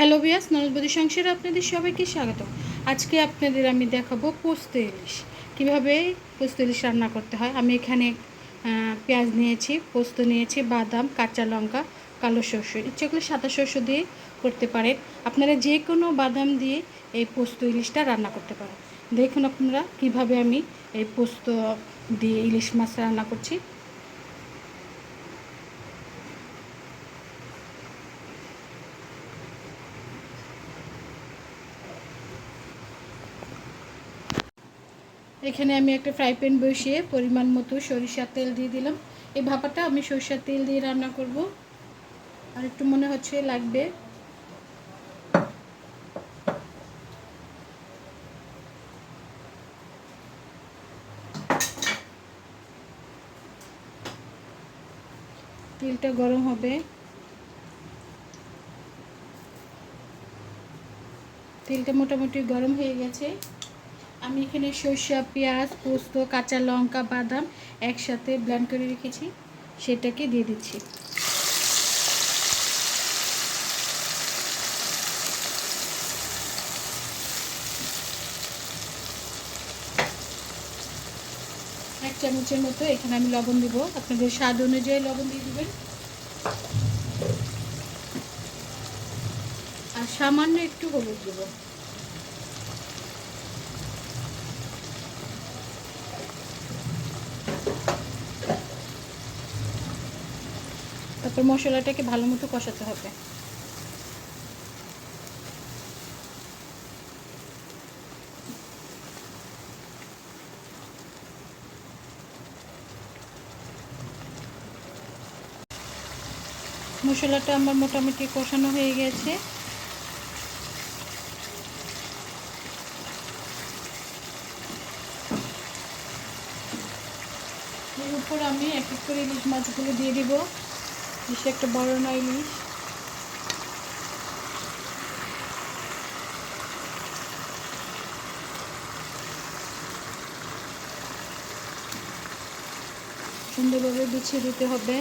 Hello বিয়াস নরসবতী সংসারে আপনাদের সবাইকে স্বাগত আজকে আপনাদের আমি দেখাবো পোস্ত ইলিশ। কীভাবে পোস্ত ইলিশ রান্না করতে হয়? আমি এখানে পেঁয়াজ নিয়েছি, পোস্ত নিয়েছি, বাদাম, কাঁচা লঙ্কা, কালো শস্য ইচ্ছে করলে সাদা শস্য দিয়ে করতে পারেন। আপনারা যে কোনো বাদাম দিয়ে এই পোস্ত ইলিশটা রান্না করতে পারেন। দেখুন আপনারা কীভাবে আমি এই পোস্ত দিয়ে ইলিশ মাছ রান্না করছি। এখানে আমি একটা ফ্রাই প্যান বসিয়ে পরিমাণ মতো সরিষার তেল দিয়ে দিলাম। এই ভাপাটা আমি সরিষার তেল দিয়ে রান্না করব। আর একটু মনে হচ্ছে লাগবে। তেলটা গরম হবে। তেলটা মোটামুটি গরম হয়ে গেছে। আমি এখানে সরষা, পেঁয়াজ, পোস্ত, কাঁচা লঙ্কা, বাদাম একসাথে ব্লেন্ড করে রেখেছি। সেটাকে দিয়ে দিচ্ছি। এক চামচের মতো এখানে আমি লবণ দিব। আপনাদের স্বাদ অনুযায়ী লবণ দিয়ে দিবেন। আর সামান্য একটু হলুদ দেবো। তারপর মশলাটাকে ভালো মতো কষাতে হবে। মশলাটা আমার মোটামুটি কষানো হয়ে গেছে। এর উপর আমি এক এক করে ইলিশ মাছগুলো দিয়ে দিব। বেশি একটা বড় না ইলিশ। সুন্দরভাবে বিছিয়ে দিতে হবে।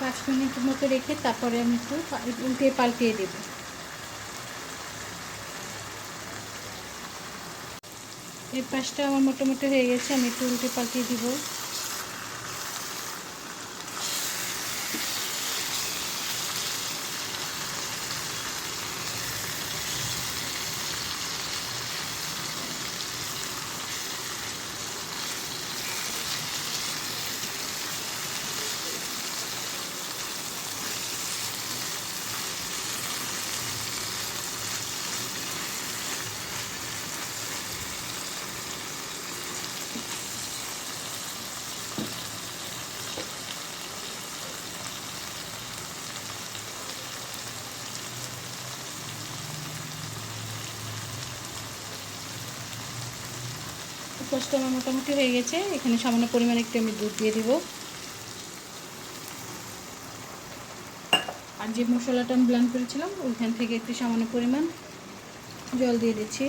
পাঁচ মিনিট মতো রেখে তারপরে আমি একটু উল্টে পাল্টিয়ে দেবো। এই পাশটা আমার মোটামুটি হয়ে গেছে আমি একটু উল্টে পাল্টিয়ে দিব। পাশটা আমার মোটামুটি হয়ে গেছে। এখানে সামান্য পরিমাণে একটু আমি দুধ দিয়ে দিব। আর যে মশলাটা আমি ব্লান করেছিলাম, ওইখান থেকে একটু সামান্য পরিমাণ জল দিয়ে দিচ্ছি।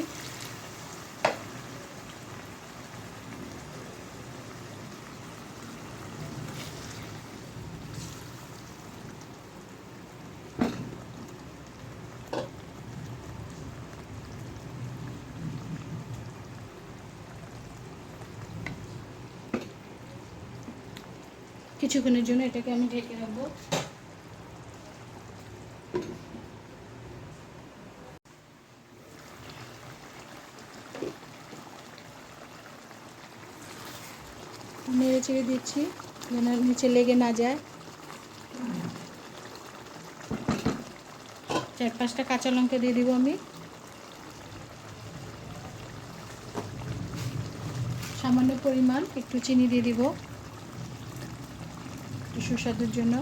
কিছুক্ষণের জন্য এটাকে আমি ঢেকে রাখব। নেড়ে চেড়ে দিচ্ছি যেন নিচে লেগে না যায়। চার পাঁচটা কাঁচা লঙ্কা দিয়ে দিব আমি। সামান্য পরিমাণ একটু চিনি দিয়ে দিব। একটু সুস্বাদুর জন্য।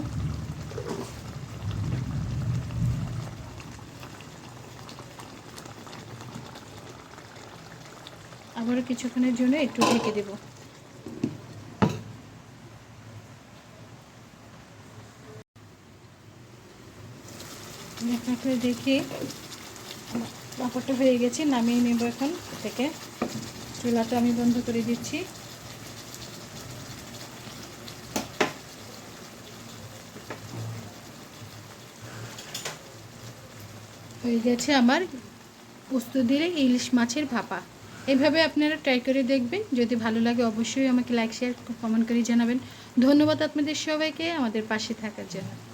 আবারও কিছুক্ষণের জন্য একটু ঢেকে দেব। দেখি পাপড়টা হয়ে গেছে, নামিয়ে নেব এখন থেকে চুলাটা আমি বন্ধ করে দিচ্ছি। হয়ে গেছে আমার পোস্ত দিলে ইলিশ মাছের ভাপা। এভাবে আপনারা ট্রাই করে দেখবেন। যদি ভালো লাগে অবশ্যই আমাকে লাইক শেয়ার কমেন্ট করে জানাবেন। ধন্যবাদ আপনাদের সবাইকে আমাদের পাশে থাকার জন্য।